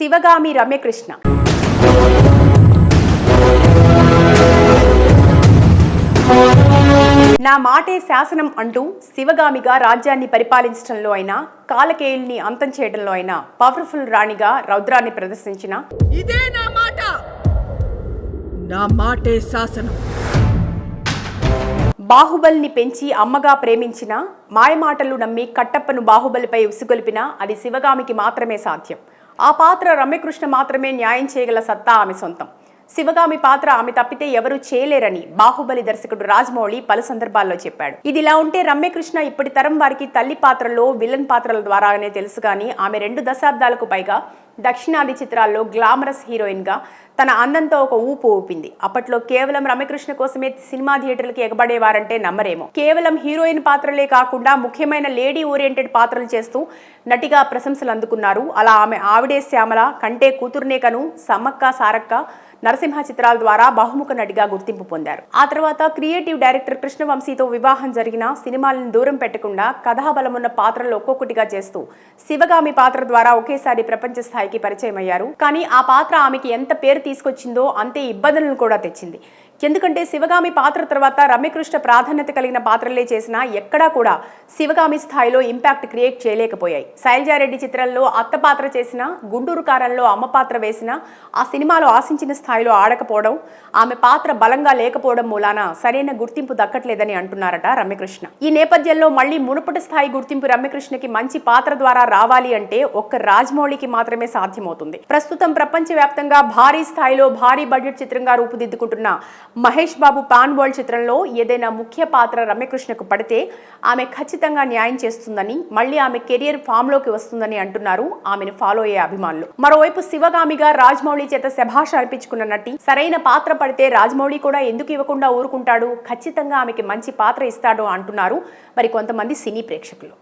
శివగామి రమ్యకృష్ణ. నా మాటే శాసనం అంటూ శివగామిగా రాజ్యాన్ని పరిపాలించడంలో అయినా కాలకేయుల్ని అంతం చేయడంలో అయినా పవర్ఫుల్ రాణిగా రౌద్రాన్ని ప్రదర్శించిన ఇదే నా మాట! నా మాటే శాసనం. బాహుబలిని పెంచి అమ్మగా ప్రేమించిన మాయమాటలు నమ్మి కట్టప్పను బాహుబలిపై ఉసుగొలిపిన అది శివగామికి మాత్రమే సాధ్యం. ఆ పాత్ర రమ్యకృష్ణ మాత్రమే న్యాయం చేయగల సత్తా ఆమె సొంతం. శివగామి పాత్ర ఆమె తప్పితే ఎవరూ చేయలేరని బాహుబలి దర్శకుడు రాజమౌళి పలు సందర్భాల్లో చెప్పాడు. ఇదిలా ఉంటే రమ్యకృష్ణ ఇప్పటి తరం వారికి తల్లి పాత్రలో విలన్ పాత్రల ద్వారానే తెలుసు కానీ ఆమె రెండు దశాబ్దాలకు పైగా దక్షిణాది చిత్రాల్లో గ్లామరస్ హీరోయిన్గా తన అందంతో ఒక ఊపు ఊపింది. అప్పట్లో కేవలం రమ్యకృష్ణ కోసమే సినిమా థియేటర్లకి ఎగబడేవారంటే నమ్మరేమో. కేవలం హీరోయిన్ పాత్రలే కాకుండా ముఖ్యమైన లేడీ ఓరియంటెడ్ పాత్రలు చేస్తూ నటిగా ప్రశంసలు అందుకున్నారు. అలా ఆమె ఆవిడే శ్యామల కంటే కూతుర్నేకను సమ్మక్క సారక్క నరసింహ చిత్రాల ద్వారా బహుముఖ నటిగా గుర్తింపు పొందారు. ఆ తర్వాత క్రియేటివ్ డైరెక్టర్ కృష్ణవంశీతో వివాహం జరిగిన సినిమాలను దూరం పెట్టకుండా కథాబలమున్న పాత్రలు ఒక్కొక్కటిగా చేస్తూ శివగామి పాత్ర ద్వారా ఒకేసారి ప్రపంచ స్థాయికి పరిచయం అయ్యారు కానీ ఆ పాత్ర ఆమెకి ఎంత పేరు తీసుకొచ్చిందో అంతే ఇబ్బందులను కూడా తెచ్చింది. ఎందుకంటే శివగామి పాత్ర తర్వాత రమ్యకృష్ణ ప్రాధాన్యత కలిగిన పాత్రలే చేసినా ఎక్కడా కూడా శివగామి స్థాయిలో ఇంపాక్ట్ క్రియేట్ చేయలేకపోయాయి. శైలజారెడ్డి చిత్రంలో అత్త పాత్ర చేసిన గుంటూరు కారంలో అమ్మ పాత్ర వేసిన ఆ సినిమాలో ఆశించిన స్థాయిలో ఆడకపోవడం ఆమె పాత్ర బలంగా లేకపోవడం మూలాన సరైన గుర్తింపు దక్కట్లేదని అంటున్నారట రమ్యకృష్ణ. ఈ నేపథ్యంలో మళ్ళీ మునుపటి స్థాయి గుర్తింపు రమ్యకృష్ణకి మంచి పాత్ర ద్వారా రావాలి అంటే ఒక్క రాజమౌళికి మాత్రమే సాధ్యమవుతుంది. ప్రస్తుతం ప్రపంచవ్యాప్తంగా భారీ స్థాయిలో భారీ బడ్జెట్ చిత్రంగా రూపుదిద్దుకుంటున్న మహేష్ బాబు పాన్ వరల్డ్ చిత్రంలో ఏదైనా ముఖ్య పాత్ర రమ్యకృష్ణకు పడితే ఆమె ఖచ్చితంగా న్యాయం చేస్తుందని మళ్ళీ ఆమె కెరియర్ ఫామ్లోకి వస్తుందని అంటున్నారు ఆమెను ఫాలో అయ్యే అభిమానులు. మరోవైపు శివగామిగా రాజమౌళి చేత శభాష అర్పించుకున్న నటి సరైన పాత్ర పడితే రాజమౌళి కూడా ఎందుకు ఇవ్వకుండా ఊరుకుంటాడు? ఖచ్చితంగా ఆమెకి మంచి పాత్ర ఇస్తాడు అంటున్నారు మరి కొంతమంది సినీ ప్రేక్షకులు.